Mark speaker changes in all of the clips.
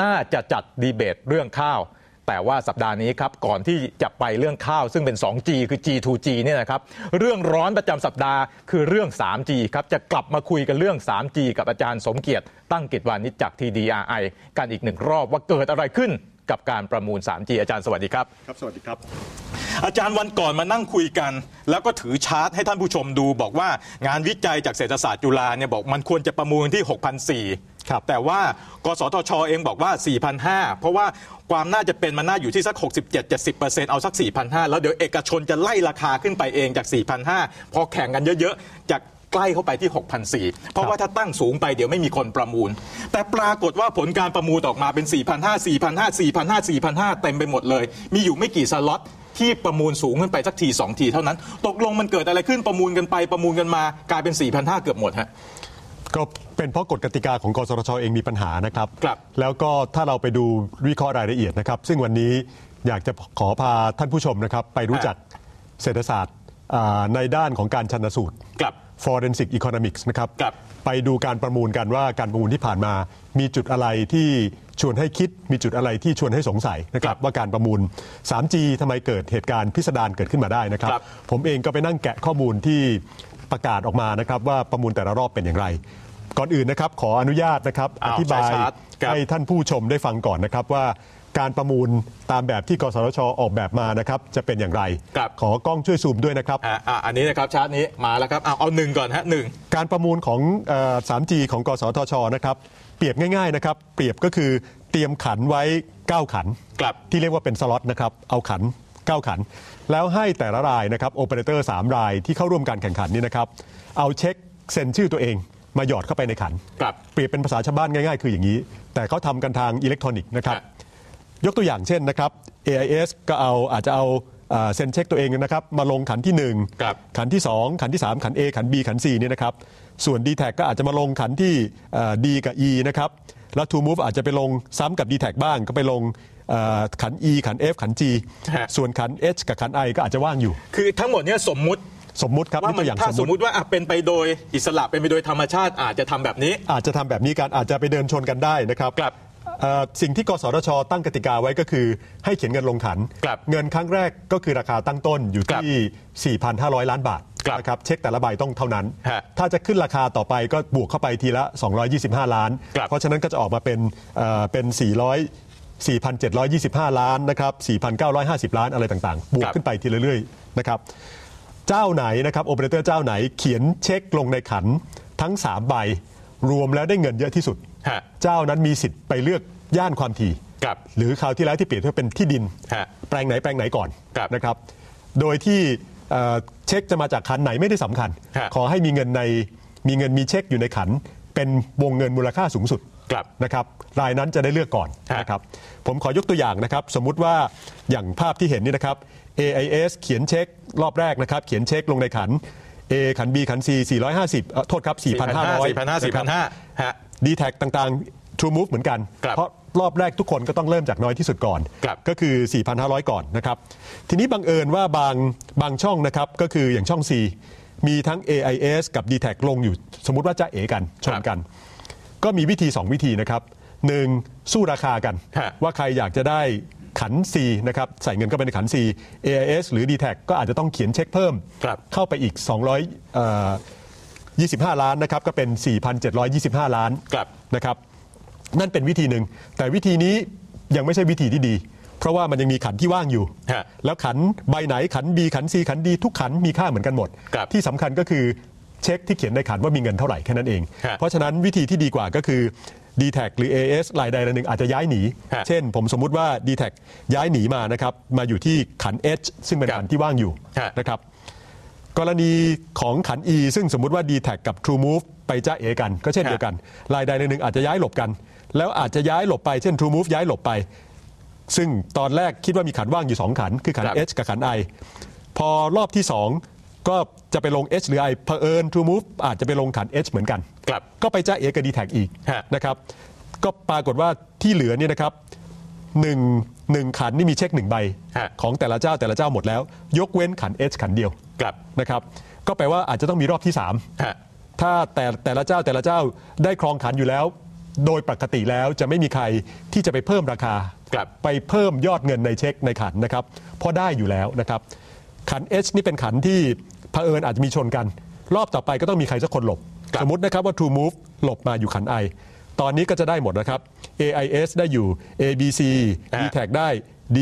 Speaker 1: น่าจะจัดดีเบตเรื่องข้าว แต่ว่าสัปดาห์นี้ครับ ก่อนที่จะไปเรื่องข้าว ซึ่งเป็น 2G คือ G2G เนี่ยนะครับ เรื่องร้อนประจำสัปดาห์คือเรื่อง 3G ครับ จะกลับมาคุยกันเรื่อง 3G กับอาจารย์สมเกียรติ ตั้งกิจวานิชจาก TDRI กันอีกหนึ่งรอบว่าเกิดอะไรขึ้นกับการประมูล 3G อาจารย์สวัสดีครับ
Speaker 2: ครับ สวัสดีครับ
Speaker 1: อาจารย์วันก่อนมานั่งคุยกัน แล้วก็ถือชาร์ตให้ท่านผู้ชมดู บอกว่างานวิจัยจากเศรษฐศาสตร์จุฬาเนี่ยบอกมันควรจะประมูลที่6,400
Speaker 2: ครับ
Speaker 1: แต่ว่ากสทชเองบอกว่า 4,500 เพราะว่าความน่าจะเป็นมันน่าอยู่ที่สัก 67-70%เอาสัก 4,500 แล้วเดี๋ยวเอกชนจะไล่ราคาขึ้นไปเองจาก 4,500 พอแข่งกันเยอะๆ จากใกล้เข้าไปที่6,400เพราะว่าถ้าตั้งสูงไปเดี๋ยวไม่มีคนประมูล แต่ปรากฏว่าผลการประมูลออกมาเป็น 4,500 4,500 4,500 4,500 เต็มไปหมดเลย มีอยู่ไม่กี่สล็อตที่ประมูลสูงขึ้นไปสักทีสองทีเท่านั้น ตกลงมันเกิดอะไรขึ้นประมูลกันไปประมูลกันมากลายเป็น 4,500 เกือบหมดฮะ
Speaker 2: ก็เป็นเพราะกฎกติกาของกสทชเองมีปัญหานะครับ
Speaker 1: ครับ
Speaker 2: แล้วก็ถ้าเราไปดูวิเคราะห์รายละเอียดนะครับ ซึ่งวันนี้อยากจะขอพาท่านผู้ชมนะครับ ไปรู้จักเศรษฐศาสตร์อ่าในด้านของการชันสูตร
Speaker 1: กลับ
Speaker 2: forensic economics นะครับ
Speaker 1: ครับ
Speaker 2: ไปดูการประมูลกันว่าการประมูลที่ผ่านมา มีจุดอะไรที่ชวนให้คิด มีจุดอะไรที่ชวนให้สงสัยนะครับ ว่าการประมูล 3G ทำไมเกิดเหตุการณ์พิสดารเกิดขึ้นมาได้นะครับ
Speaker 1: ครับ
Speaker 2: ผมเองก็ไปนั่งแกะข้อมูลที่ประกาศออกมานะครับว่าประมูลแต่ละรอบเป็นอย่างไร ก่อนอื่นนะครับขออนุญาตนะครับอ
Speaker 1: อ้าว
Speaker 2: ธิบาย
Speaker 1: ใช้ชาร์ตครับ
Speaker 2: ให้ท่านผู้ชมได้ฟังก่อนนะครับว่าการประมูลตามแบบที่กสทชออกแบบมานะครับจะเป็นอย่างไร
Speaker 1: ครับ
Speaker 2: ขอกล้องช่วยซูมด้วยนะครับ
Speaker 1: อ่าอ่าอันนี้นะครับชาร์ตนี้มาแล้วครับเอาเอาหนึ่งก่อนฮะหนึ่ง
Speaker 2: การประมูลของเอ่อ 3G ของกสทชนะครับเปรียบง่ายๆนะครับเปรียบก็คือเตรียมขันไว้ 9 ขัน
Speaker 1: กลับ
Speaker 2: ที่เรียกว่าเป็นสล็อตนะครับเอาขัน 9 ขัน แล้วให้แต่ละรายนะครับโอเปอเรเตอร์3รายที่เข้าร่วมการแข่งขันนี้นะครับเอาเช็คเซ็นชื่อตัวเอง มาหยอดเข้าไปในขัน
Speaker 1: ครับ
Speaker 2: เปรียบเป็นภาษาชาวบ้านง่ายๆ คืออย่างนี้ แต่เขาทำกันทางอิเล็กทรอนิกส์นะครับ
Speaker 1: ฮะ
Speaker 2: ยกตัวอย่างเช่นนะครับ AIS ก็เอาอาจจะเอาเอ่อเซ็นเช็คตัวเองนะครับมาลงขันที่
Speaker 1: ครับ
Speaker 2: 1 ขันที่ 2 ขันที่ 3 ขัน A ขัน B ขัน C เนี่ยนะครับส่วน d t แทก็อาจจะมาลงขันที่เอ่อ D กับ E นะครับแล้ว To Move อาจจะไปลงซ้ำกับ d t แทบ้างก็ไปลงเอ่อขัน E ขัน F ขัน G
Speaker 1: ฮะ
Speaker 2: ส่วนขัน H กับขัน I ก็อาจจะว่างอยู่
Speaker 1: คือทั้งหมดเนี่ยสมมุติ
Speaker 2: สมมุติครับ
Speaker 1: ว่า
Speaker 2: นี่
Speaker 1: มั
Speaker 2: ตั
Speaker 1: น
Speaker 2: วอย่าง
Speaker 1: ถ้า
Speaker 2: ส
Speaker 1: ส
Speaker 2: ม
Speaker 1: ม
Speaker 2: มุ
Speaker 1: มุ
Speaker 2: ติ
Speaker 1: ติว่าอะเป็นไปโดยอิสระเป็นไปโดยธรรมชาติอาจจะทำแบบนี้
Speaker 2: อาจจะทำแบบนี้กันอาจจะไปเดินชนกันได้นะครับ
Speaker 1: ครับ
Speaker 2: เอ่อสิ่งที่กสทช ตั้งกติกาไว้ก็คือให้เขียนเงินลงขัน
Speaker 1: ครับ
Speaker 2: เงินครั้งแรกก็คือราคาตั้งต้นอยู่ที่ 4,500 ล้านบาท
Speaker 1: ครับ
Speaker 2: นะครับเช็คแต่ละใบต้องเท่านั้น
Speaker 1: ฮะ
Speaker 2: ถ้าจะขึ้นราคาต่อไปก็บวกเข้าไปทีละ 225 ล้าน
Speaker 1: ครับ
Speaker 2: เพราะฉะนั้นก็จะออกมาเป็นเอ่อเป็น 400 4,725 ล้านนะครับ4,950 ล้านอะไรต่างๆ บวกขึ้นไปทีละเรื่อยๆนะครับ เจ้าไหนนะครับโอเปอเรเตอร์เจ้าไหนเขียนเช็คลงในขันทั้ง 3 ใบ รวมแล้วได้เงินเยอะที่สุด
Speaker 1: ฮะ
Speaker 2: เจ้านั้นมีสิทธิ์ไปเลือกย่านความถี่
Speaker 1: ครับ
Speaker 2: หรือคราวที่แล้วที่เปรียบเทียบเป็นที่ดิน
Speaker 1: ฮะ
Speaker 2: แปลงไหนแปลงไหนก่อน
Speaker 1: ครับ
Speaker 2: นะครับ โดยที่เอ่อเช็คจะมาจากขันไหนไม่ได้สำคัญ
Speaker 1: ฮะ
Speaker 2: ขอให้มีเงินในมีเงินมีเช็คอยู่ในขัน เป็นวงเงินมูลค่าสูงสุด
Speaker 1: ครับ
Speaker 2: นะครับรายนั้นจะได้เลือกก่อน
Speaker 1: ฮะ
Speaker 2: นะครับผมขอยกตัวอย่างนะครับสมมุติว่าอย่างภาพที่เห็นนี่นะครับ AIS เขียนเช็ครอบแรกนะครับเขียนเช็คลงในขัน A ขัน B ขัน C 450เอ่อโทษครับ 4,500
Speaker 1: 4,500 4,500ฮะ
Speaker 2: d t แทต่างๆ True Move เหมือนกัน
Speaker 1: ครับ
Speaker 2: เพราะรอบแรกทุกคนก็ต้องเริ่มจากน้อยที่สุดก่อน
Speaker 1: ครับ
Speaker 2: ก็คือ 4,500 ก่อนนะครับ ทีนี้บังเอิญว่าบางบางช่องนะครับ ก็คืออย่างช่อง C มีทั้ง AIS กับ d t แทลงอยู่ สมมุติว่าจะเอกันชนกัน ก็มีวิธี 2 วิธีนะครับหนึ่งสู้ราคากัน
Speaker 1: ฮะ
Speaker 2: ว่าใครอยากจะได้ขัน C นะครับใส่เงินเข้าไปในขัน C AIS หรือ d t แทก็อาจจะต้องเขียนเช็คเพิ่ม
Speaker 1: ครับ
Speaker 2: เข้าไปอีก200เอ่อ25 ล้านนะครับก็เป็น 4,725 ล้าน
Speaker 1: ครับ
Speaker 2: นะครับนั่นเป็นวิธีหนึ่ง แต่วิธีนี้ยังไม่ใช่วิธีที่ดี เพราะว่ามันยังมีขันที่ว่างอยู่
Speaker 1: ฮะ
Speaker 2: แล้วขันใบไหนขัน B ขัน C ขัน D ทุกขันมีค่าเหมือนกันหมด
Speaker 1: ครับ
Speaker 2: ที่สำคัญก็คือ เช็คที่เขียนในขันว่ามีเงินเท่าไหร่แค่นั้นเอง
Speaker 1: ฮะ
Speaker 2: เพราะฉะนั้นวิธีที่ดีกว่าก็คือ d t แทหรือ AS รายใดรายหนึ่งอาจจะย้ายหนี
Speaker 1: ฮะ
Speaker 2: เช่น ผมสมมุติว่า d t แทย้ายหนีมานะครับมาอยู่ที่ขัน H ซึ่งเป็น
Speaker 1: ครับ
Speaker 2: ขันที่ว่างอยู่
Speaker 1: ฮะ
Speaker 2: นะครับกรณีของขัน E ซึ่งสมมุติว่า d t แทกับ True Move ไปจ้าเอกัน ก็เช่น
Speaker 1: ฮะ
Speaker 2: เดียวกัน รายใดรายหนึ่งอาจจะย้ายหลบกัน แล้วอาจจะย้ายหลบไปเช่น True Move ย้ายหลบไป ซึ่งตอนแรกคิดว่ามีขันว่างอยู่ 2 ขัน คือขัน
Speaker 1: ครับ
Speaker 2: H กับขัน I พอรอบที่ 2 ก็จะไปลง H หรือ I เผอิญ True Move อาจจะไปลงขัน H เหมือนกัน
Speaker 1: ครับ
Speaker 2: ก็ไปจ้าเอกับดีแท็อีก
Speaker 1: ฮะ
Speaker 2: นะครับ ก็ปรากฏว่าที่เหลือเนี่ยนะครับหนึ่งหนึ่งขันนี่มีเช็คหนึ่งใบ
Speaker 1: ฮะ
Speaker 2: ของแต่ละเจ้าแต่ละเจ้าหมดแล้ว ยกเว้นขัน H ขันเดียว
Speaker 1: กลับ
Speaker 2: นะครับ ก็แปลว่าอาจจะต้องมีรอบที่ 3
Speaker 1: ฮะ
Speaker 2: ถ้าแต่แต่ละเจ้าแต่ละเจ้าได้ครองขันอยู่แล้ว โดยปกติแล้วจะไม่มีใครที่จะไปเพิ่มราคา
Speaker 1: ครับ
Speaker 2: ไปเพิ่มยอดเงินในเช็คในขันนะครับเพราะได้อยู่แล้วนะครับ ขัน H นี่เป็นขันที่ เผอิญอาจจะมีชนกัน รอบต่อไปก็ต้องมีใครสักคนหลบ
Speaker 1: ครับ
Speaker 2: สมมตินะครับว่า True Move หลบมาอยู่ขัน I ตอนนี้ก็จะได้หมดนะครับ AIS ได้อยู่ ABC d t a g ได้ D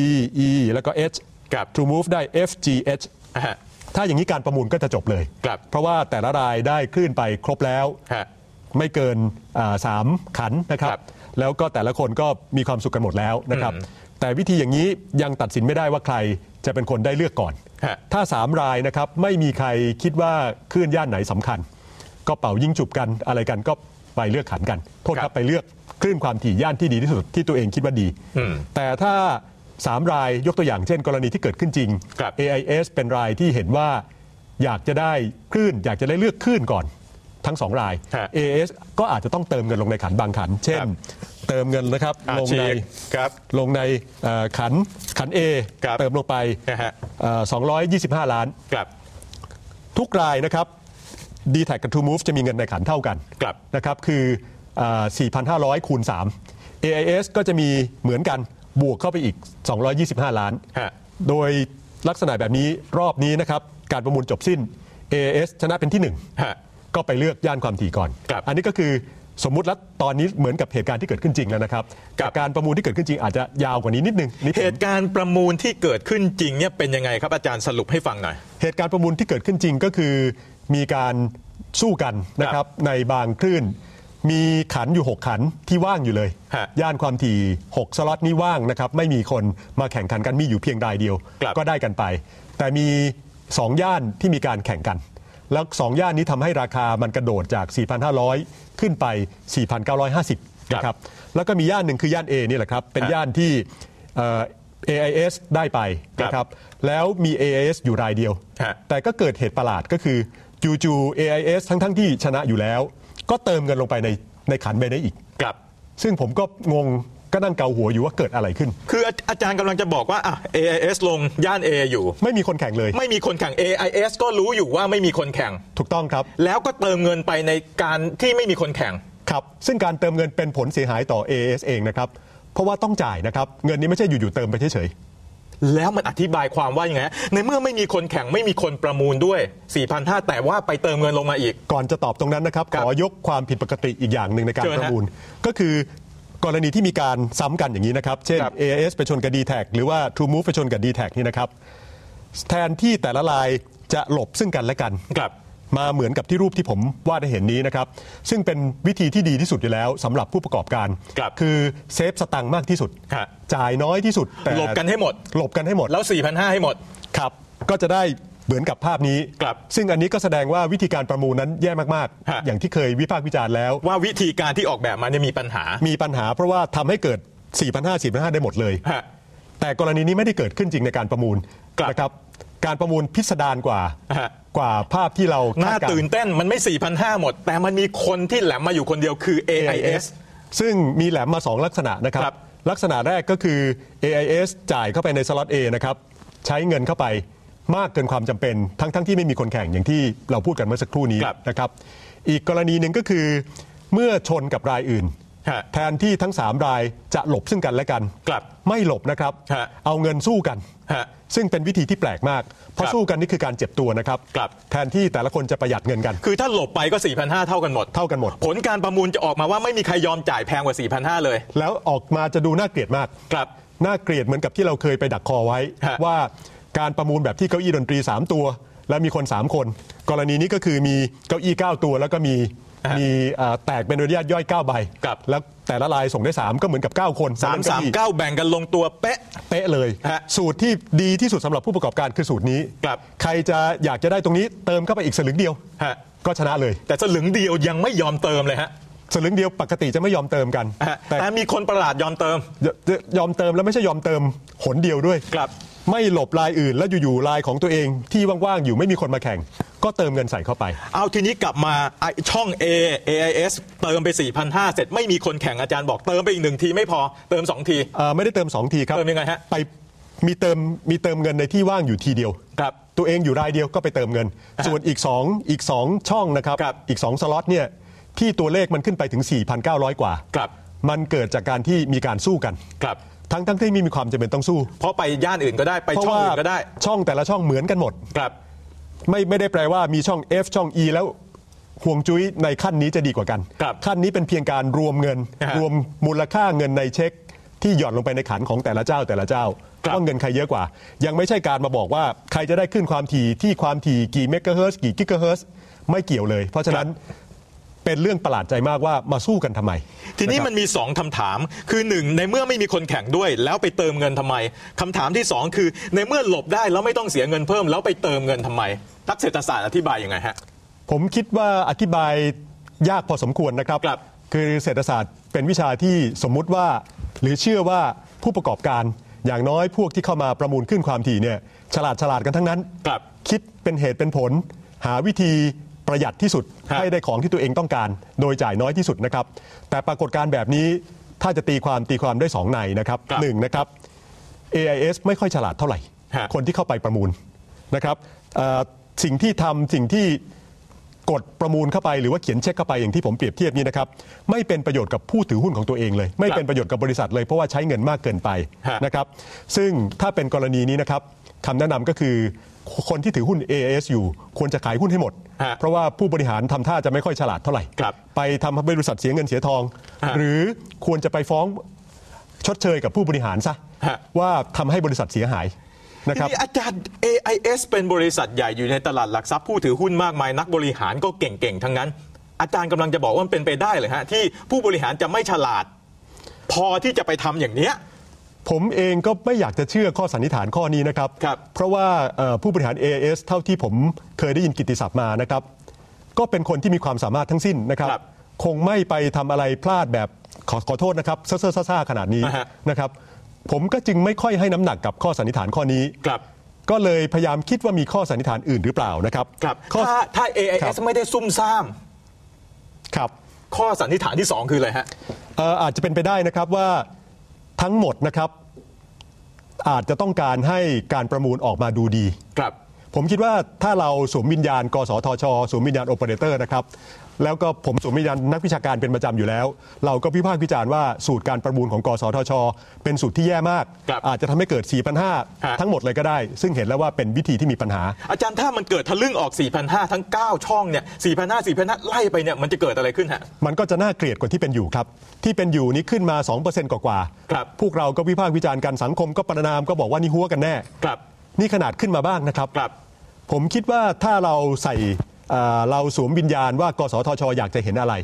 Speaker 2: E แล้วก็ H
Speaker 1: ครับ
Speaker 2: True Move ได้ F G H
Speaker 1: อ่าฮะ
Speaker 2: ถ้าอย่างนี้การประมูลก็จะจบเลย
Speaker 1: ครับ
Speaker 2: เพราะว่าแต่ละรายได้คลื่นไปครบแล้ว
Speaker 1: ฮะ
Speaker 2: ไม่เกินอ่าสามขันนะครับ
Speaker 1: ครับ
Speaker 2: แล้วก็แต่ละคนก็มีความสุขกันหมดแล้วนะครับ
Speaker 1: อืม
Speaker 2: แต่วิธีอย่างนี้ยังตัดสินไม่ได้ว่าใครจะเป็นคนได้เลือกก่อน
Speaker 1: ฮะ
Speaker 2: ถ้าสามรายนะครับไม่มีใครคิดว่าคลื่นย่านไหนสำคัญ ก็เป่ายิงจุบกันอะไรกันก็ไปเลือกขันกัน โทษค
Speaker 1: ครั
Speaker 2: รับบไปเลือกคลื่นความถี่ย่านที่ดีที่สุดที่ตัวเองคิดว่าดี
Speaker 1: อืม
Speaker 2: แต่ถ้าสามรายยกตัวอย่างเช่น กรณีที่เกิดขึ้นจริง
Speaker 1: ครับ
Speaker 2: AIS เป็นรายที่เห็นว่าอยากจะได้คลื่นอยากจะได้เลือกคลื่นก่อนทั้งสองราย
Speaker 1: ฮะ
Speaker 2: AIS ก็อาจจะต้องเติมเงินลงในขันบางขัน เช่น
Speaker 1: ครับ
Speaker 2: เติมเงินนะครับ
Speaker 1: อ่า
Speaker 2: ลงใน
Speaker 1: ฉีกครับ
Speaker 2: ลงในเอ่อขันขัน A
Speaker 1: ครับ
Speaker 2: เติมลงไป
Speaker 1: นะฮะ
Speaker 2: เอ่อ225 ล้าน
Speaker 1: ครับ
Speaker 2: ทุกรายนะครับ d t แทกับ True Move จะมีเงินในขันเท่ากัน
Speaker 1: ครับ
Speaker 2: นะครับคือเอ่อ4,500 คูณ 3 AIS ก็จะมีเหมือนกันบวกเข้าไปอีก 225 ล้าน
Speaker 1: ฮะ
Speaker 2: โดยลักษณะแบบนี้รอบนี้นะครับ การประมูลจบสิ้น AIS ชนะเป็นที่
Speaker 1: ฮะ
Speaker 2: 1ก็ไปเลือกย่านความถี่ก่อน
Speaker 1: ครับ
Speaker 2: อันนี้ก็คือ สมมุติแล้วตอนนี้เหมือนกับเหตุการณ์ที่เกิดขึ้นจริงแล้วนะครับ
Speaker 1: ครับ
Speaker 2: แต่การประมูลที่เกิดขึ้นจริงอาจจะยาวกว่านี้นิดนึงนิด
Speaker 1: เหตุการณ์ประมูลที่เกิดขึ้นจริงเนี่ยเป็นยังไงครับอาจารย์สรุปให้ฟังหน่อย
Speaker 2: เหตุการณ์ประมูลที่เกิดขึ้นจริงก็คือมีการสู้กันนะครับในบางคลื่น มีขันอยู่ 6 ขันที่ว่างอยู่เลย
Speaker 1: ฮะ
Speaker 2: ย่านความถี่ 6 สล็อตนี้ว่างนะครับไม่มีคนมาแข่งขันกันมีอยู่เพียงรายเดียว
Speaker 1: ครับ
Speaker 2: ก็ได้กันไป แต่มี 2 ย่านที่มีการแข่งกัน แล้ว2ย่านนี้ทำให้ราคามันกระโดดจาก 4,500 ขึ้นไป 4,950 นะครับ แล้วก็มีย่านหนึ่งคือย่าน A นี่แหละครับ เป็น
Speaker 1: ฮะ
Speaker 2: ย่านที่เอ่อ AIS ได้ไปนะครับ แล้วมี AIS อยู่รายเดียว
Speaker 1: ฮะ
Speaker 2: แต่ก็เกิดเหตุประหลาดก็คือจู่ๆ AIS ทั้งทั้งๆที่ชนะอยู่แล้ว ก็เติมเงินลงไปในในขันใบนี้อีก
Speaker 1: ครับ
Speaker 2: ซึ่งผมก็งง ก็นั่งเกาหัวอยู่ว่าเกิดอะไรขึ้น
Speaker 1: คืออาอาจารย์กำลังจะบอกว่าอะ AIS ลงย่าน A อยู่
Speaker 2: ไม่มีคนแข่งเลย
Speaker 1: ไม่มีคนแข่ง AIS ก็รู้อยู่ว่าไม่มีคนแข่ง
Speaker 2: ถูกต้องครับ
Speaker 1: แล้วก็เติมเงินไปในการที่ไม่มีคนแข่ง
Speaker 2: ครับ ซึ่งการเติมเงินเป็นผลเสียหายต่อ AIS เองนะครับ เพราะว่าต้องจ่ายนะครับ เงินนี้ไม่ใช่อยู่ๆเติมไปเฉย
Speaker 1: แล้วมันอธิบายความว่ายังไงฮะในเมื่อไม่มีคนแข่งไม่มีคนประมูลด้วย4,500แต่ว่าไปเติมเงินลงมาอีก
Speaker 2: ๆก่อนจะตอบตรงนั้นนะครับ
Speaker 1: ครับ
Speaker 2: ขอยกความผิดปกติอีกอย่างหนึ่งในการ
Speaker 1: เชิญฮะ
Speaker 2: ประมูล ก็คือ กรณีที่มีการซ้ำกันอย่างนี้นะครับ เช่น
Speaker 1: ครับ
Speaker 2: AIS ไปชนกับ d t แทหรือว่า True Move ไปชนกับ d t แทนี่นะครับ แทนที่แต่ละรายจะหลบซึ่งกันและกัน
Speaker 1: ครับ
Speaker 2: มาเหมือนกับที่รูปที่ผมวาดให้เห็นนี้นะครับ ซึ่งเป็นวิธีที่ดีที่สุดอยู่แล้วสำหรับผู้ประกอบการ
Speaker 1: ครับ
Speaker 2: อเซฟสตังค์มากที่สุด
Speaker 1: ฮะ
Speaker 2: จ่ายน้อยที่สุดแต่
Speaker 1: หลบกันให้หมด
Speaker 2: หลบกันให้หมด
Speaker 1: แล้ว4,500ให้หมด
Speaker 2: ครับ ก็จะได้ เหมือนกับภาพนี้
Speaker 1: ครับ
Speaker 2: ซึ่งอันนี้ก็แสดงว่าวิธีการประมูลนั้นแย่มาก
Speaker 1: ฮะ
Speaker 2: ๆ อย่างที่เคยวิพากษ์วิจารณ์แล้ว
Speaker 1: ว่าวิธีการที่ออกแบบมาเนี่ยมีปัญหา
Speaker 2: มีปัญหาเพราะว่าทำให้เกิด 4,500 4,500 ได้หมดเลย
Speaker 1: ฮะ
Speaker 2: แต่กรณีนี้ไม่ได้เกิดขึ้นจริงในการประมูล
Speaker 1: ครับ
Speaker 2: นะครับการประมูลพิสดารกว่า
Speaker 1: ฮะ
Speaker 2: กว่าภาพที่เรา
Speaker 1: น่า
Speaker 2: คดกร
Speaker 1: ตื่นเต้นมันไม่ 4,500 หมด แต่มันมีคนที่แหลมมาอยู่คนเดียวคือ AIS
Speaker 2: ซึ่งมีแหลมมา 2 ลักษณะนะครับ
Speaker 1: ครับ
Speaker 2: ลักษณะแรกก็คือ AIS จ่ายเข้าไปในสล็อต A นะครับ ใช้เงินเข้าไป มากเกินความจำเป็นทั้งๆทที่ไม่มีคนแข่งอย่างที่เราพูดกันเมื่อสักครู่นี้
Speaker 1: ครับ
Speaker 2: นะครับ อีกกรณีหนึ่งก็คือ เมื่อชนกับรายอื่น
Speaker 1: ฮะ
Speaker 2: แทนที่ทั้ง 3 รายจะหลบซึ่งกันและกัน
Speaker 1: ครับ
Speaker 2: ไม่หลบนะครับ
Speaker 1: ฮะ
Speaker 2: เอาเงินสู้กัน
Speaker 1: ฮะ
Speaker 2: ซึ่งเป็นวิธีที่แปลกมาก เพราะ
Speaker 1: ครับ
Speaker 2: สู้กันนี่คือการเจ็บตัวนะครับ
Speaker 1: ครับ
Speaker 2: แทนที่แต่ละคนจะประหยัดเงินกัน
Speaker 1: คือถ้าหลบไปก็ 4,500 เท่ากันหมด
Speaker 2: เท่ากันหมด
Speaker 1: ผลการประมูลจะออกมาว่าไม่มีใครยอมจ่ายแพงกว่า 4,500 เลย
Speaker 2: แล้วออกมาจะดูน่าเกลียดมาก
Speaker 1: ครับ
Speaker 2: น่าเกลียดเหมือนกับที่เราเคยไปดักคอไว้
Speaker 1: ฮะ
Speaker 2: ว่า การประมูลแบบที่เก้าอี้ดนตรี 3 ตัว และมีคน 3 คน กรณีนี้ก็คือมีเก้าอี้ 9 ตัว แล้วก็มีมีเอ่อแตกเป็นอนุญาตย่อย 9ใบ
Speaker 1: ครับ
Speaker 2: แล้วแต่ละลายส่งได้ 3 ก็เหมือนกับ 9 คน
Speaker 1: 3 3 9 แบ่งกันลงตัวเป๊ะ
Speaker 2: เป๊ะเลย
Speaker 1: ฮะ
Speaker 2: สูตรที่ดีที่สุดสำหรับผู้ประกอบการคือสูตรนี้
Speaker 1: ครับ
Speaker 2: ใครจะอยากจะได้ตรงนี้เติมเข้าไปอีกสลึงเดียว
Speaker 1: ฮะ
Speaker 2: ก็ชนะเลย
Speaker 1: แต่สลึงเดียวยังไม่ยอมเติมเลยฮะ
Speaker 2: สลึงเดียวปกติจะไม่ยอมเติมกัน
Speaker 1: ฮะ
Speaker 2: แต่
Speaker 1: แต่มีคนประหลาดยอมเติม
Speaker 2: ยอมเติมแล้วไม่ใช่ยอมเติมหนเดียวด้วย
Speaker 1: ครับ
Speaker 2: ไม่หลบลายอื่น แล้วอยู่ๆลายของตัวเองที่ว่างๆอยู่ไม่มีคนมาแข่ง ก็เติมเงินใส่เข้าไป
Speaker 1: เอาทีนี้กลับมาไอช่อง A AIS เติมไป 4,500 เสร็จไม่มีคนแข่งอาจารย์บอกเติมไปอีกหนึ่งทีไม่พอเติม 2 ที
Speaker 2: เอ่อไม่ได้เติม 2 ทีครับ
Speaker 1: เติมยังไงฮะ
Speaker 2: ไปมีเติมมีเติมเงินในที่ว่างอยู่ทีเดียว
Speaker 1: ครับ
Speaker 2: ตัวเองอยู่รายเดียวก็ไปเติมเงิน ส่วนอีก 2 อีก 2 ช่องนะครับ
Speaker 1: ครับ
Speaker 2: อีก 2 สล็อตเนี่ยที่ตัวเลขมันขึ้นไปถึง 4,900 กว่า
Speaker 1: ครับ
Speaker 2: มันเกิดจากการที่มีการสู้กัน
Speaker 1: ครับ
Speaker 2: ทั้งทั้งที่ไม่มีความจำเป็นต้องสู้
Speaker 1: เพราะไปย่านอื่นก็ได้ไป
Speaker 2: เพราะ
Speaker 1: ช่อง
Speaker 2: ว่า
Speaker 1: อื่นก็ได้
Speaker 2: ช่องแต่ละช่องเหมือนกันหมด
Speaker 1: ครับ
Speaker 2: ไม่ไม่ได้แปลว่ามีช่อง F ช่อง E แล้วห่วงจุ้ยในขั้นนี้จะดีกว่ากัน
Speaker 1: ครับ
Speaker 2: ขั้นนี้เป็นเพียงการรวมเงิน
Speaker 1: ฮะ
Speaker 2: รวมมูลค่าเงินในเช็ค ที่หย่อนลงไปในขันของแต่ละเจ้าแต่ละเจ้า
Speaker 1: ครับ
Speaker 2: ว่าเงินใครเยอะกว่า ยังไม่ใช่การมาบอกว่าใครจะได้ขึ้นความถี่ที่ความถี่กี่เมกะเฮิรตซ์กี่กิกะเฮิรตซ์ไม่เกี่ยวเลย เพราะฉะนั้น เป็นเรื่องประหลาดใจมากว่ามาสู้กันทำไม
Speaker 1: ทีนี้ะ
Speaker 2: ครับ
Speaker 1: มันมี 2คำถาม คือหนึ่งในเมื่อไม่มีคนแข่งด้วย แล้วไปเติมเงินทำไมคำถามที่ 2 คือ ในเมื่อหลบได้แล้วไม่ต้องเสียเงินเพิ่ม แล้วไปเติมเงินทำไมนักเศรษฐศาสตร์อธิบายยังไงฮะ
Speaker 2: ผมคิดว่าอธิบายยากพอสมควรนะครับ
Speaker 1: ครับ
Speaker 2: คือเศรษฐศาสตร์เป็นวิชาที่สมมุติว่า หรือเชื่อว่าผู้ประกอบการอย่างน้อยพวกที่เข้ามาประมูลขึ้นความถี่เนี่ยฉลาดฉลาดกันทั้งนั้น
Speaker 1: ครับ
Speaker 2: คิดเป็นเหตุเป็นผล หาวิธี ประหยัดที่สุด
Speaker 1: ฮะ
Speaker 2: ให้ได้ของที่ตัวเองต้องการ โดยจ่ายน้อยที่สุดนะครับ แต่ปรากฏการณ์แบบนี้ถ้าจะตีความตีความได้สองในนะครับ
Speaker 1: ครับ
Speaker 2: หนึ่งนะครับ AIS ไม่ค่อยฉลาดเท่าไหร่
Speaker 1: ฮะ
Speaker 2: คนที่เข้าไปประมูลนะครับเอ่อสิ่งที่ทำสิ่งที่กดประมูลเข้าไปหรือว่าเขียนเช็คเข้าไปอย่างที่ผมเปรียบเทียบนี้นะครับไม่เป็นประโยชน์กับผู้ถือหุ้นของตัวเองเลย ไม่เป็นประโยชน์กับบริษัทเลยเพราะว่าใช้เงินมากเกินไป
Speaker 1: ฮะ
Speaker 2: นะครับซึ่งถ้าเป็นกรณีนี้นะครับคำแนะนำก็คือ คนที่ถือหุ้น AIS อยู่ควรจะขายหุ้นให้หมด
Speaker 1: ฮะ
Speaker 2: เพราะว่าผู้บริหารทำท่าจะไม่ค่อยฉลาดเท่าไหร่
Speaker 1: ครับ
Speaker 2: ไปทำให้บริษัทเสียเงินเสียทอง
Speaker 1: ฮะ
Speaker 2: หรือควรจะไปฟ้องชดเชยกับผู้บริหารซะ
Speaker 1: ฮะ
Speaker 2: ว่าทำให้บริษัทเสียหายนะ
Speaker 1: ที
Speaker 2: ครับ
Speaker 1: นี้อาจารย์ AIS เป็นบริษัทใหญ่อยู่ในตลาดหลักทรัพย์ผู้ถือหุ้นมากมายนักบริหารก็เก่งๆทั้งนั้น อาจารย์กำลังจะบอกว่ามันเป็นไปได้เลยฮะที่ผู้บริหารจะไม่ฉลาด พอที่จะไปทำอย่างเนี้ย
Speaker 2: ผมเองก็ไม่อยากจะเชื่อข้อสันนิษฐานข้อนี้นะครับ
Speaker 1: ครับ
Speaker 2: เพราะว่าเอ่อผู้บริหาร AIS เท่าที่ผมเคยได้ยินกิตติศัพท์มานะครับ ก็เป็นคนที่มีความสามารถทั้งสิ้นนะครับ
Speaker 1: ครับ
Speaker 2: คงไม่ไปทำอะไรพลาดแบบขอขอโทษนะครับเซ่อๆซ่าๆขนาดนี้
Speaker 1: อ่าฮะ
Speaker 2: นะครับ ผมก็จึงไม่ค่อยให้น้ำหนักกับข้อสันนิษฐานข้อนี้
Speaker 1: ครับ
Speaker 2: ก็เลยพยายามคิดว่ามีข้อสันนิษฐานอื่นหรือเปล่านะครับ
Speaker 1: ครับ
Speaker 2: ข้อ
Speaker 1: ถ้าถ้า
Speaker 2: ครั
Speaker 1: AIS
Speaker 2: บ
Speaker 1: ไม่ได้ซุ่มซ่าม
Speaker 2: ครับ
Speaker 1: ข้อสันนิษฐานที่สองคืออะไรฮะ
Speaker 2: เอ่ออาจจะเป็นไปได้นะครับว่า ทั้งหมดนะครับอาจจะต้องการให้การประมูลออกมาดูดี
Speaker 1: ครับ
Speaker 2: ผมคิดว่าถ้าเราสวมวิญญาณ กสทชสวมวิญญาณโอเปอเรเตอร์นะครับ แล้วก็ผมสวมวิญญาณนักวิชาการเป็นประจำอยู่แล้ว เราก็วิพากษ์วิจารณ์ว่าสูตรการประมูลของกสทช เป็นสูตรที่แย่มาก
Speaker 1: ครับ
Speaker 2: อาจจะทำให้เกิด
Speaker 1: ฮะ
Speaker 2: 4,500 ทั้งหมดเลยก็ได้ ซึ่งเห็นแล้วว่าเป็นวิธีที่มีปัญหา
Speaker 1: อาจารย์ถ้ามันเกิดทะลึ่งออก 4,500 ทั้ง 9 ช่องเนี่ย4,500 4,500 ไล่ไปเนี่ยมันจะเกิดอะไรขึ้นฮะ
Speaker 2: มันก็จะน่าเกลียดกว่าที่เป็นอยู่ครับ ที่เป็นอยู่นี้ขึ้นมา 2%กว่าๆ
Speaker 1: ครับ
Speaker 2: พวกเราก็วิพากษ์วิจารณ์กันสังคมก็ประนามก็บอกว่านี่หัวกันแน่
Speaker 1: ครับ
Speaker 2: นี่ขนาดขึ้นมาบ้างนะครับ
Speaker 1: ครับ
Speaker 2: ผมคิดว่าถ้าเราใส่ เอ่อเราสวมวิญญาณว่ากสทช อยากจะเห็นอะไร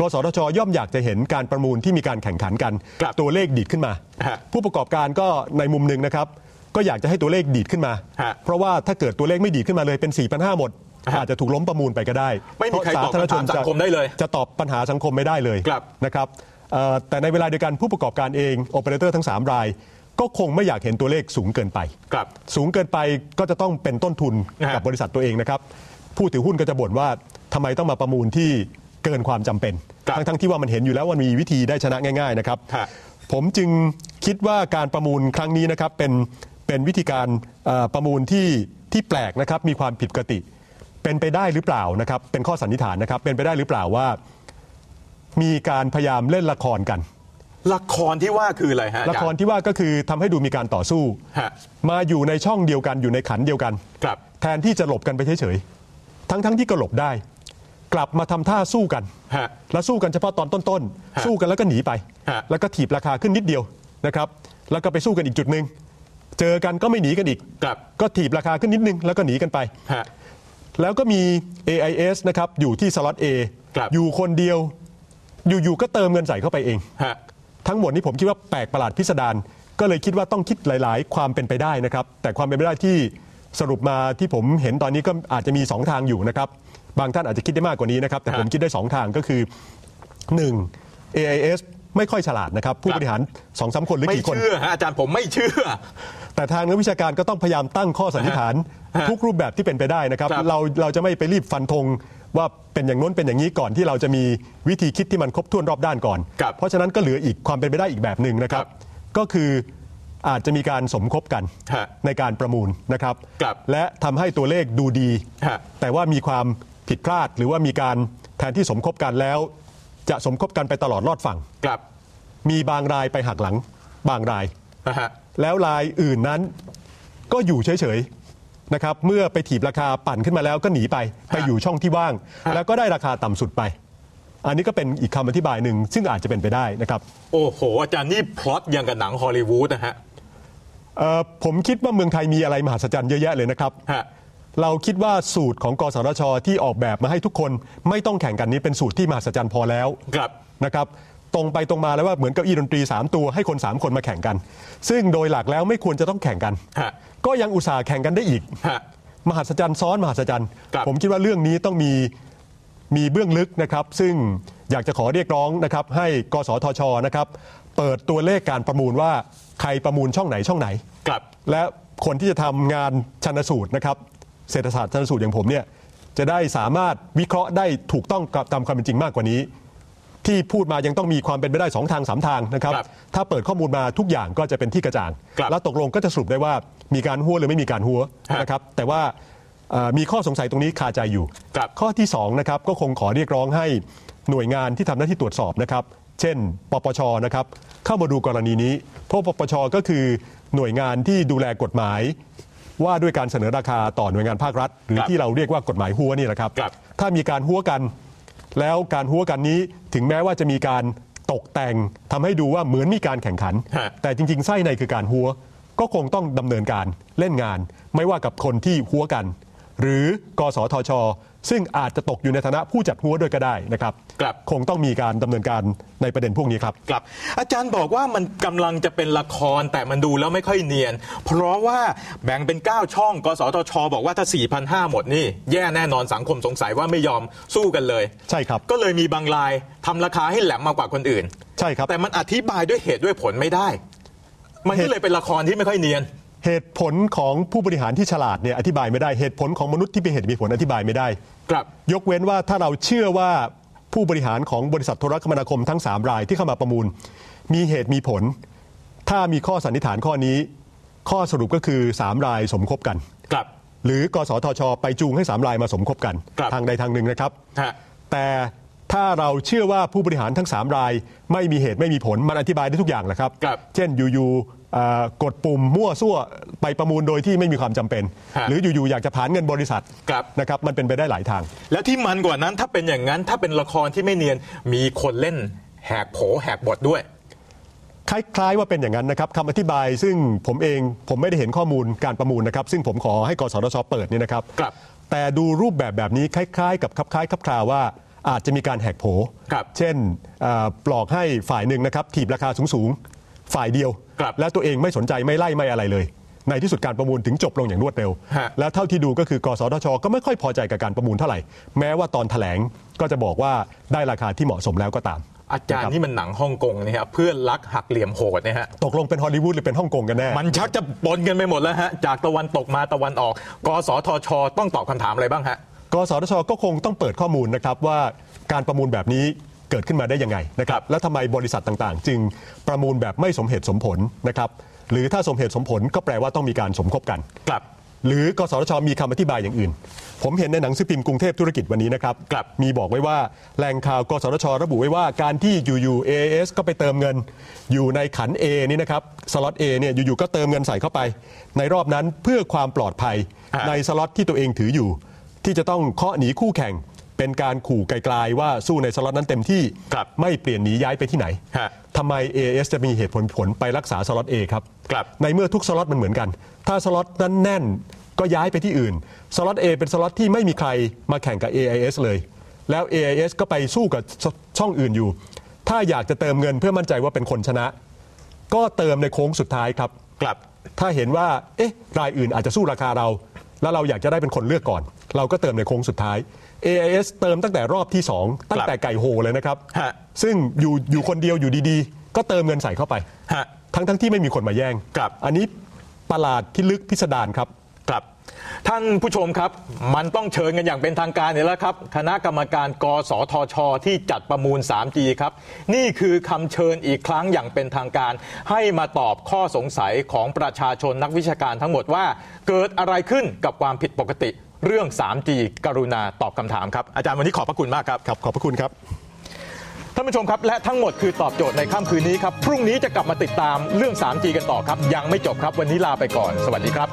Speaker 2: กสทช ย่อมอยากจะเห็นการประมูลที่มีการแข่งขันกัน
Speaker 1: ครับ
Speaker 2: ตัวเลขดีดขึ้นมา
Speaker 1: ฮะ
Speaker 2: ผู้ประกอบการก็ในมุมหนึ่งนะครับ ก็อยากจะให้ตัวเลขดีดขึ้นมา
Speaker 1: ฮะ
Speaker 2: เพราะว่าถ้าเกิดตัวเลขไม่ดีดขึ้นมาเลยเป็น4 5 0 0หมด
Speaker 1: ฮะ
Speaker 2: อาจจะถูกล้มประมูลไปก็ได้
Speaker 1: ไม่มีใคร
Speaker 2: เพาะ
Speaker 1: ตอบคำถามสังคมได้เลย
Speaker 2: จะตอบปัญหาสังคมไม่ได้เลย
Speaker 1: ครับ
Speaker 2: นะครับเอ่อแต่ในเวลาเดียวกันผู้ประกอบการเองโอเปอเรเตอร์ทั้ง3ราย ก็คงไม่อยากเห็นตัวเลขสูงเกินไป
Speaker 1: ครับ
Speaker 2: สูงเกินไปก็จะต้องเป็นต้นทุน
Speaker 1: นะฮะ
Speaker 2: กับบริษัทตัวเองนะครับ ผู้ถือหุ้นก็จะบ่นว่าทำไมต้องมาประมูลที่เกินความจำเป็น
Speaker 1: ครับ
Speaker 2: ทั้งๆที่ว่ามันเห็นอยู่แล้วว่ามีวิธีได้ชนะง่าย ๆนะครับ
Speaker 1: ฮะ
Speaker 2: ผมจึงคิดว่าการประมูลครั้งนี้นะครับเป็นเป็นวิธีการเอ่อประมูลที่ที่แปลกนะครับมีความผิดปกติ เป็นไปได้หรือเปล่านะครับ เป็นข้อสันนิษฐานนะครับ เป็นไปได้หรือเปล่าว่า มีการพยายามเล่นละครกัน
Speaker 1: ละครที่ว่าคืออะไรฮะอา
Speaker 2: ละ
Speaker 1: จารย์
Speaker 2: ครที่ว่าก็คือทำให้ดูมีการต่อสู้
Speaker 1: ฮะ
Speaker 2: มาอยู่ในช่องเดียวกันอยู่ในขันเดียวกัน
Speaker 1: ครับ
Speaker 2: แทนที่จะหลบกันไปเฉยๆ ทั้งๆที่ก็หลบได้ กลับมาทำท่าสู้กัน
Speaker 1: ฮะ
Speaker 2: แล้วสู้กันเฉพาะตอนต้น
Speaker 1: ฮะ
Speaker 2: ๆสู้กันแล้วก็หนีไป
Speaker 1: ฮะ
Speaker 2: แล้วก็ถีบราคาขึ้นนิดเดียวนะครับ แล้วก็ไปสู้กันอีกจุดหนึ่งเจอกันก็ไม่หนีกันอีก
Speaker 1: ครับ
Speaker 2: ก็ถีบราคาขึ้นนิดนึงแล้วก็หนีกันไป
Speaker 1: ฮะ
Speaker 2: แล้วก็มี AIS นะครับอยู่ที่สล็อต A
Speaker 1: ครับ
Speaker 2: อยู่คนเดียว อยู่ๆก็เติมเงินใส่เข้าไปเอง
Speaker 1: ฮะ
Speaker 2: ทั้งหมดนี้ผมคิดว่าแปลกประหลาดพิสดารก็เลยคิดว่าต้องคิดหลาย ๆ ความเป็นไปได้นะครับ แต่ความเป็นไปได้ที่ สรุปมาที่ผมเห็นตอนนี้ก็อาจจะมี 2 ทางอยู่นะครับ บางท่านอาจจะคิดได้มากกว่านี้นะครับ แต่
Speaker 1: ฮะ
Speaker 2: ผมคิดได้ 2 ทางก็คือ 1. AIS ไม่ค่อยฉลาดนะครับ ผู้
Speaker 1: ครับ
Speaker 2: บริหารสองสามคนหรือ
Speaker 1: ไม่
Speaker 2: กี่คน
Speaker 1: เชื่อฮะอาจารย์ผมไม่เชื่อ
Speaker 2: แต่ทางนักวิชาการก็ต้องพยายามตั้งข้อสันนิษฐาน
Speaker 1: ฮะ
Speaker 2: ทุกรูปแบบที่เป็นไปได้นะครับ
Speaker 1: ครับ
Speaker 2: เราเราจะไม่ไปรีบฟันธงว่าเป็นอย่างโน้นเป็นอย่างนี้ก่อนที่เราจะมีวิธีคิดที่มันครบถ้วนรอบด้านก่อน
Speaker 1: ครับ
Speaker 2: เพราะฉะนั้นก็เหลืออีกความเป็นไปได้อีกแบบหนึ่งนะครับ
Speaker 1: ครับ
Speaker 2: ก็คือ อาจจะมีการสมคบกัน
Speaker 1: ฮะ
Speaker 2: ในการประมูลนะครับ
Speaker 1: ครับ
Speaker 2: และทำให้ตัวเลขดูดี
Speaker 1: ฮะ
Speaker 2: แต่ว่ามีความผิดพลาดหรือว่ามีการแทนที่สมคบกันแล้ว จะสมคบกันไปตลอดรอดฝั่ง
Speaker 1: กลับ
Speaker 2: มีบางรายไปหักหลังบางราย
Speaker 1: นะฮะ
Speaker 2: แล้วรายอื่นนั้นก็อยู่เฉยๆนะครับเมื่อไปถีบราคาปั่นขึ้นมาแล้วก็หนีไปไปอยู่ช่องที่ว่าง
Speaker 1: ฮะ
Speaker 2: แล้วก็ได้ราคาต่ำสุดไป อันนี้ก็เป็นอีกคำอธิบายหนึ่งซึ่งอาจจะเป็นไปได้นะครับ
Speaker 1: โอ้โห อาจารย์นี่พล็อตอย่างกับหนังฮอลลีวูดนะฮะ
Speaker 2: เอ่อ ผมคิดว่าเมืองไทยมีอะไรมหัศจรรย์เยอะแยะเลยนะครับ
Speaker 1: ฮะ
Speaker 2: เราคิดว่าสูตรของกสทชที่ออกแบบมาให้ทุกคนไม่ต้องแข่งกันนี้เป็นสูตรที่มหัศจรรย์พอแล้ว
Speaker 1: กลับ
Speaker 2: นะครับตรงไปตรงมาแล้วว่าเหมือนเกับอีดนตรี 3 ตัวให้คน 3 คนมาแข่งกัน ซึ่งโดยหลักแล้วไม่ควรจะต้องแข่งกัน
Speaker 1: ฮะ
Speaker 2: ก็ยังอุตส่าห์แข่งกันได้อีก
Speaker 1: ฮะ
Speaker 2: มหัศจรรย์ซ้อนมหัศจรรย์
Speaker 1: ครับ
Speaker 2: ผมคิดว่าเรื่องนี้ต้องมีมีเบื้องลึกนะครับ ซึ่ง อยากจะขอเรียกร้องนะครับให้กสทชนะครับเปิดตัวเลขการประมูลว่าใครประมูลช่องไหนช่องไหน
Speaker 1: กลับ
Speaker 2: และคนที่จะทำงานชันสูตรนะครับเศรษฐศาสตร์ชันสูตรอย่างผมเนี่ยจะได้สามารถวิเคราะห์ได้ถูกต้องกับตามความเป็นจริงมากกว่านี้ ที่พูดมายังต้องมีความเป็นไปได้สองทางสามทางนะครับ
Speaker 1: ครับ
Speaker 2: ถ้าเปิดข้อมูลมาทุกอย่างก็จะเป็นที่กระจ่าง
Speaker 1: ครับ
Speaker 2: แล้วตกลงก็จะสรุปได้ว่ามีการหัวหรือไม่มีการหัว
Speaker 1: ฮะ
Speaker 2: นะครับแต่ว่าเอ่อมีข้อสงสัยตรงนี้คาใจอยู่
Speaker 1: ครับ
Speaker 2: ข้อที่2นะครับก็คงขอเรียกร้องให้ หน่วยงานที่ทำหน้าที่ตรวจสอบนะครับ เช่น ปปชนะครับเข้ามาดูกรณีนี้ เพราะปปชก็คือหน่วยงานที่ดูแลกฎหมาย ว่าด้วยการเสนอราคาต่อหน่วยงานภาครัฐ หรือ
Speaker 1: ครับ
Speaker 2: ที่เราเรียกว่ากฎหมายหัวนี่แหละครับ
Speaker 1: ครับ
Speaker 2: ถ้ามีการหัวกัน แล้วการหัวกันนี้ถึงแม้ว่าจะมีการตกแต่งทำให้ดูว่าเหมือนมีการแข่งขัน
Speaker 1: ฮะ
Speaker 2: แต่จริง ๆ ไส้ในคือการหัว ก็คงต้องดำเนินการเล่นงาน ไม่ว่ากับคนที่หัวกัน หรือกสทช ซึ่งอาจจะตกอยู่ในฐานะผู้จัดหัวด้วยก็ได้นะครับ
Speaker 1: ครับ
Speaker 2: คงต้องมีการดำเนินการในประเด็นพวกนี้ครับ
Speaker 1: กลับ อาจารย์บอกว่ามันกำลังจะเป็นละครแต่มันดูแล้วไม่ค่อยเนียน เพราะว่าแบ่งเป็น 9 ช่อง กสทช บอกว่าถ้า 4,500 หมดนี่ แย่แน่นอนสังคมสงสัยว่าไม่ยอมสู้กันเลย
Speaker 2: ใช่ครับ
Speaker 1: ก็เลยมีบางรายทำราคาให้แหลมมากกว่าคนอื่น
Speaker 2: ใช่ครับ
Speaker 1: แต่มันอธิบายด้วยเหตุด้วยผลไม่ได้ มันก็เลยเป็นละครที่ไม่ค่อยเนียน
Speaker 2: เหตุผลของผู้บริหารที่ฉลาดเนี่ยอธิบายไม่ได้เหตุผลของมนุษย์ที่เป็นเหตุมีผลอธิบายไม่ได้
Speaker 1: กลับ
Speaker 2: ยกเว้นว่าถ้าเราเชื่อว่าผู้บริหารของบริษัทโทรคมนาคมทั้ง 3 รายที่เข้ามาประมูล มีเหตุมีผล ถ้ามีข้อสันนิษฐานข้อนี้ ข้อสรุปก็คือ 3 รายสมคบกัน
Speaker 1: กลับ
Speaker 2: หรือกสทช ไปจูงให้ 3 รายมาสมคบกัน
Speaker 1: ครับ
Speaker 2: ทางใดทางหนึ่งนะครับ
Speaker 1: ฮะ
Speaker 2: แต่ถ้าเราเชื่อว่าผู้บริหารทั้ง 3 ราย ไม่มีเหตุไม่มีผลมันอธิบายได้ทุกอย่างแหละครับ
Speaker 1: ครับ
Speaker 2: เช่นอยู่ๆเอ่อ กดปุ่มมั่วซั่วไปประมูลโดยที่ไม่มีความจำเป็น
Speaker 1: ฮะ
Speaker 2: หรืออยู่ๆอยากจะผ่านเงินบริษัท
Speaker 1: ครับ
Speaker 2: นะครับมันเป็นไปได้หลายทาง
Speaker 1: แล้วที่มันกว่านั้นถ้าเป็นอย่างนั้นถ้าเป็นละครที่ไม่เนียนมีคนเล่นแหกโผแหกบทด้วย
Speaker 2: คล้ายๆว่าเป็นอย่างนั้นนะครับคำอธิบายซึ่งผมเองผมไม่ได้เห็นข้อมูลการประมูลนะครับ ซึ่งผมขอให้กสทชเปิดเนี่ยนะครับ
Speaker 1: ครับ
Speaker 2: แต่ดูรูปแบบแบบนี้คล้ายๆ กับคับคล้ายคับคลาว่าอาจจะมีการแหกโผ
Speaker 1: ครับ
Speaker 2: เช่นเอ่อปลอกให้ฝ่ายหนึ่งนะครับถีบราคาสูงๆ ฝ่ายเดียว
Speaker 1: ครับ
Speaker 2: และตัวเองไม่สนใจไม่ไล่ไม่อะไรเลย ในที่สุดการประมูลถึงจบลงอย่างรวดเร็ว
Speaker 1: ฮะ
Speaker 2: และเท่าที่ดูก็คือกสทช ก็ไม่ค่อยพอใจกับการประมูลเท่าไหร่ แม้ว่าตอนแถลงก็จะบอกว่าได้ราคาที่เหมาะสมแล้วก็ตาม
Speaker 1: อาจารย์นี่มันหนังฮ่องกงนี่ฮะเพื่อนรักหักเหลี่ยมโหดเนี่ยฮะ
Speaker 2: ตกลงเป็นฮอลลีวูดหรือเป็นฮ่องกงกันแน่
Speaker 1: มันชักจะปนกันไปหมดแล้วฮะ จากตะวันตกมาตะวันออก กสทช ต้องตอบคำถามอะไรบ้างฮะ
Speaker 2: กสทชก็คงต้องเปิดข้อมูลนะครับว่าการประมูลแบบนี้ เกิดขึ้นมาได้ยังไงนะครับแล้วทำไมบริษัทต่างๆ จึงประมูลแบบไม่สมเหตุสมผลนะครับหรือถ้าสมเหตุสมผลก็แปลว่าต้องมีการสมคบกัน
Speaker 1: กลับ
Speaker 2: หรือกสทชมีคำอธิบายอย่างอื่น ผมเห็นในหนังสือพิมพ์กรุงเทพธุรกิจวันนี้นะครับ
Speaker 1: ครับ
Speaker 2: มีบอกไว้ว่าแหล่งข่าวกสทช ระบุไว้ว่าการที่อยู่ๆ AAS ก็ไปเติมเงิน อยู่ในขัน A นี่นะครับสล็อต A เนี่ยอยู่ๆก็เติมเงินใส่เข้าไป ในรอบนั้นเพื่อความปลอดภัย
Speaker 1: ฮะ
Speaker 2: ในสล็อตที่ตัวเองถืออยู่ ที่จะต้องเคาะหนีคู่แข่ง เป็นการขู่ไกลๆว่าสู้ในสล็อตนั้นเต็มที่
Speaker 1: ครับ
Speaker 2: ไม่เปลี่ยนหนีย้ายไปที่ไหน
Speaker 1: ฮะ
Speaker 2: ทำไม AAS จะมีเหตุผลผลไปรักษาสล็อต A ครับ
Speaker 1: ครับ
Speaker 2: ในเมื่อทุกสล็อตมันเหมือนกัน ถ้าสล็อตนั้นแน่นก็ย้ายไปที่อื่น สล็อต A เป็นสล็อตที่ไม่มีใครมาแข่งกับ AIS เลย แล้ว AIS ก็ไปสู้กับชช่องอื่นอยู่ ถ้าอยากจะเติมเงินเพื่อมั่นใจว่าเป็นคนชนะ ก็เติมในโค้งสุดท้ายครับ
Speaker 1: กลับ
Speaker 2: ถ้าเห็นว่า เอ๊ะ รายอื่นอาจจะสู้ราคาเรา แล้วเราอยากจะได้เป็นคนเลือกก่อน เราก็เติมในโค้งสุดท้าย AIS เติมตั้งแต่รอบที่ 2 ตั้งแต่ไก่โหเลยนะครับ
Speaker 1: ฮะ
Speaker 2: ซึ่งอยู่อยู่คนเดียวอยู่ดีๆ ก็เติมเงินใส่เข้าไป
Speaker 1: ฮะ
Speaker 2: ทั้งทั้งที่ไม่มีคนมาแย่ง
Speaker 1: ครับ
Speaker 2: อันนี้ประหลาดที่ลึกพิสดารครับ
Speaker 1: ครับ ท่านผู้ชมครับ มันต้องเชิญกันอย่างเป็นทางการเนี่ยแล้วครับ คณะกรรมการกสทช ที่จัดประมูล 3G ครับ นี่คือคำเชิญอีกครั้งอย่างเป็นทางการ ให้มาตอบข้อสงสัยของประชาชนนักวิชาการทั้งหมดว่า เกิดอะไรขึ้นกับความผิดปกติ เรื่อง 3G กรุณาตอบคำถามครับ อาจารย์วันนี้ขอบพระคุณมากครับ
Speaker 2: ครับ ขอบพระคุณครับ
Speaker 1: ท่านผู้ชมครับ และทั้งหมดคือตอบโจทย์ในค่ำคืนนี้ครับ พรุ่งนี้จะกลับมาติดตามเรื่อง 3G กันต่อครับ ยังไม่จบครับ วันนี้ลาไปก่อน สวัสดีครับ